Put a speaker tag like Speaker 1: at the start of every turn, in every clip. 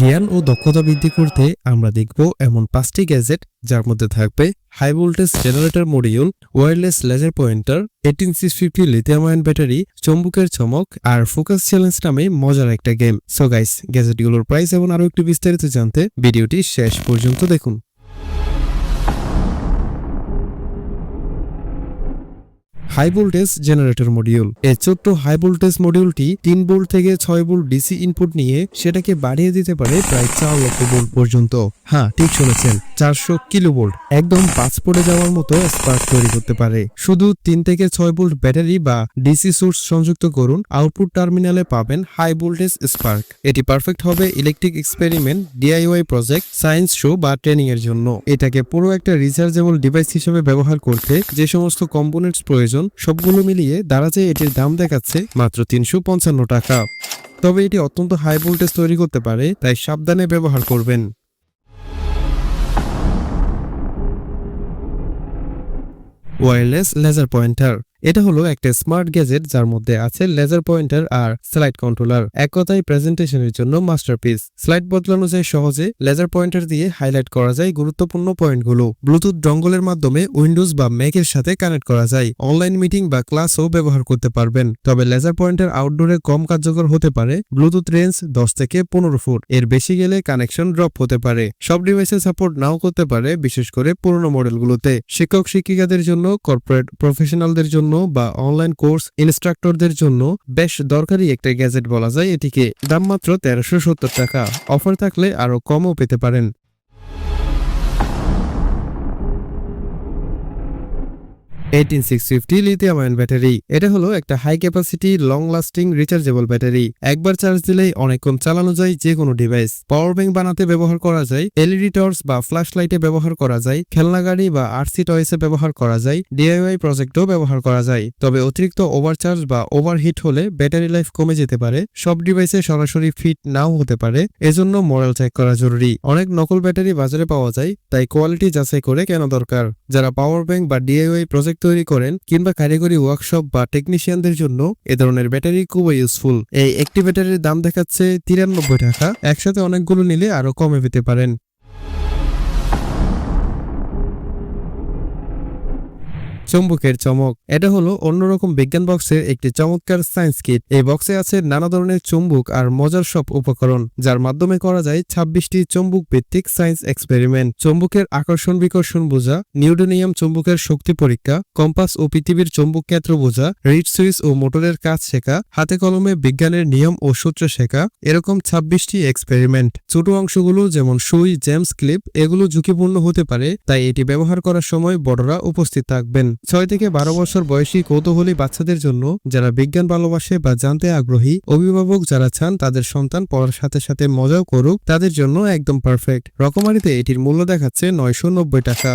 Speaker 1: জ্ঞান ও দক্ষতা বৃদ্ধি করতে আমরা দেখব এমন পাঁচটি গ্যাজেট যার মধ্যে থাকবে high voltage generator module wireless laser pointer, eighteen six fifty lithium ion battery, চম্বুকের চমক আর ফোকাস চ্যালেঞ্জ নামে মজার একটা গেম। সো গাইস গ্যাজেটগুলোর প্রাইস এবং আরও একটু বিস্তারিত জানতে ভিডিওটি শেষ পর্যন্ত দেখুন। হাই ভোল্টেজ জেনারেটর মডিউল এই ছোট্ট হাই ভোল্টেজ মডিউলটি তিন ভোল্ট থেকে ছয় ভোল্ট ডিসি ইনপুট নিয়ে সেটাকে বাড়িয়ে দিতে পারে প্রায় চার লক্ষ ভোল্ট পর্যন্ত। হ্যাঁ ঠিক শুনেছেন, চারশো কিলো ভোল্ট একদম পাঁচ পড়ে যাওয়ার মতো স্পার্ক তৈরি করতে পারে। শুধু তিন থেকে ছয় ভোল্ট ব্যাটারি বা ডিসি সোর্স সংযুক্ত করুন আউটপুট টার্মিনালে পাবেন হাই ভোল্টেজ স্পার্ক এটি পারফেক্ট হবে electric experiment DIY project science show বা ট্রেনিং এর জন্য। এটাকে পুরো একটা রিচার্জেবল ডিভাইস হিসেবে ব্যবহার করতে যে সমস্ত কম্পোনেন্টস প্রয়োজন সবগুলো মিলিয়ে দাঁড়াতে এটির দাম দেখাচ্ছে মাত্র তিনশো পঞ্চান্ন টাকা। তবে এটি অত্যন্ত হাই ভোল্টেজ তৈরি করতে পারে, তাই সাবধানে ব্যবহার করবেন। ওয়ারলেস লেজার পয়েন্টার এটা হলো একটা স্মার্ট গ্যাজেট যার মধ্যে আছে লেজার পয়েন্টার আর স্লাইড কন্ট্রোলার। এক কথায় প্রেজেন্টেশনের জন্য মাস্টারপিস। স্লাইড বদলানো যায় সহজে, লেজার পয়েন্টার দিয়ে হাইলাইট করা যায় গুরুত্বপূর্ণ পয়েন্টগুলো। ব্লুটুথ ডঙ্গলের মাধ্যমে উইন্ডোজ বা ম্যাকের সাথে কানেক্ট করা যায়। অনলাইন মিটিং বা ক্লাসও ব্যবহার করতে পারবেন। তবে লেজার পয়েন্টার আউটডোরে কম কার্যকর হতে পারে ব্লুটুথ রেঞ্জ দশ থেকে পনেরো ফুট। এর বেশি গেলে কানেকশন ড্রপ হতে পারে। সব ডিভাইসে সাপোর্ট নাও করতে পারে, বিশেষ করে পুরনো মডেলগুলোতে। শিক্ষক শিক্ষিকাদের জন্য, কর্পোরেট প্রফেশনালদের জন্য বা অনলাইন কোর্স ইনস্ট্রাক্টরদের জন্য বেশ দরকারি একটা গ্যাজেট বলা যায়। এটিকে দাম মাত্র তেরোশো সত্তর টাকা। অফার থাকলে আরও কমও পেতে পারেন। Eighteen six fifty lithium ion battery এটা হলো একটা high capacity long lasting rechargeable battery একবার চার্জ দিলেই অনেকক্ষণ চালানো যায় যে কোনো ডিভাইস পাওয়ার ব্যাংক বানাতে ব্যবহার করা যায় এলইডি টর্চ বা ফ্ল্যাশ লাইটে ব্যবহার করা যায়, খেলনা গাড়ি বা আরসি টয়েসে ব্যবহার করা যায় ডিআইওয়াই প্রজেক্টও ব্যবহার করা যায়। তবে অতিরিক্ত ওভারচার্জ বা ওভারহিট হলে ব্যাটারি লাইফ কমে যেতে পারে, সব ডিভাইসে সরাসরি ফিট নাও হতে পারে, এজন্য মডেল চেক করা জরুরি। অনেক নকল ব্যাটারি বাজারে পাওয়া যায়, তাই কোয়ালিটি যাচাই করে কেন দরকার। যারা পাওয়ার ব্যাংক বা ডিআইওয়াই প্রজেক্ট তৈরি করেন কিংবা কারিগরি ওয়ার্কশপ বা টেকনিশিয়ানদের জন্য এ ধরনের ব্যাটারি খুবই ইউজফুল এই একটি ব্যাটারির দাম দেখাচ্ছে তিরানব্বই টাকা। একসাথে অনেকগুলো নিলে আরও কমে পেতে পারেন। চম্বুকের চমক। এটা হলো অন্যরকম বিজ্ঞান বক্সের একটি চমৎকার সায়েন্স কিট এই বক্সে আছে নানা ধরনের চুম্বুক আর মজার সব উপকরণ, যার মাধ্যমে করা যায় ছাব্বিশটি চম্বুক ভিত্তিক সায়েন্স এক্সপেরিমেন্ট চম্বুকের আকর্ষণ বিকর্ষণ বোঝা, নিউডোনিয়াম চম্বুকের শক্তি পরীক্ষা, কম্পাস ও পৃথিবীর চম্বুক ক্ষেত্র বোঝা, রিড সুইচ ও মোটরের কাজ শেখা, হাতে কলমে বিজ্ঞানের নিয়ম ও সূত্র শেখা, এরকম ছাব্বিশটি এক্সপেরিমেন্ট ছোট অংশগুলো যেমন সুই, জেমস ক্লিপ, এগুলো ঝুঁকিপূর্ণ হতে পারে, তাই এটি ব্যবহার করার সময় বড়রা উপস্থিত থাকবেন। ছয় থেকে বারো বছর বয়সী কৌতূহলী বাচ্চাদের জন্য যারা বিজ্ঞান ভালোবাসে বা জানতে আগ্রহী, অভিভাবক যারা চান তাদের সন্তান পড়ার সাথে সাথে মজাও করুক, তাদের জন্য একদম পারফেক্ট রকমারিতে এটির মূল্য দেখাচ্ছে নয়শো নব্বই টাকা।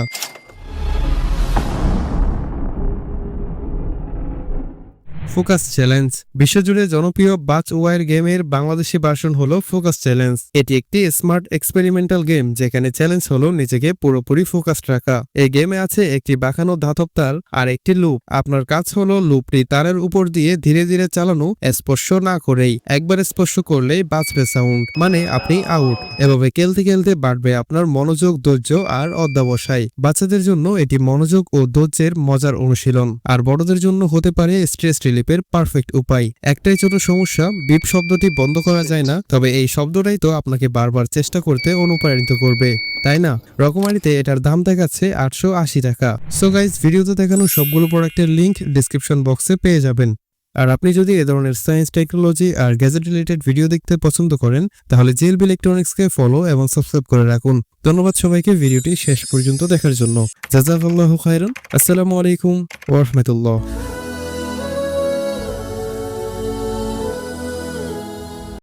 Speaker 1: ফোকাস চ্যালেঞ্জ বিশ্বজুড়ে জনপ্রিয় বাচ ওয়ার গেমের বাংলাদেশি ভার্সন হল ফোকাস চ্যালেঞ্জ এটি একটি স্মার্ট এক্সপেরিমেন্টাল গেম যেখানে চ্যালেঞ্জ হলো নিজেকে পুরোপুরি ফোকাস রাখা। এই গেমে আছে একটি বাঁকানো ধাতব তার আর একটি লুপ আপনার কাজ হলো লুপটি তারের উপর দিয়ে ধীরে ধীরে চালানো স্পর্শ না করেই। একবার স্পর্শ করলেই বাঁচবে সাউন্ড মানে আপনি আউট এভাবে খেলতে খেলতে বাড়বে আপনার মনোযোগ, ধৈর্য আর অধ্যাবসায়। বাচ্চাদের জন্য এটি মনোযোগ ও ধৈর্যের মজার অনুশীলন। আর বড়দের জন্য হতে পারে স্ট্রেস রিলিফের পারফেক্ট উপায়। একটাই ছোট সমস্যা বিপ শব্দটি বন্ধ করা যায় না, তবে এই শব্দটাই তো আপনাকে বারবার চেষ্টা করতে অনুপ্রাণিত করবে, তাই না? রকমারিতে এটার দাম দেখাচ্ছে আটশো আশি টাকা। সো গাইজ ভিডিওতে দেখানো সবগুলো প্রোডাক্টের লিঙ্ক ডিসক্রিপশন বক্সে পেয়ে যাবেন। আর আপনি যদি এ ধরনের সায়েন্স টেকনোলজি আর গ্যাজেট রিলেটেড ভিডিও দেখতে পছন্দ করেন, তাহলে জেলবি ইলেকট্রনিক্সকে ফলো এবং সাবস্ক্রাইব করে রাখুন। ধন্যবাদ সবাইকে ভিডিওটি শেষ পর্যন্ত দেখার জন্য। জাজাকাল্লাহু খাইরান আসসালামু আলাইকুম ওয়া রাহমাতুল্লাহ।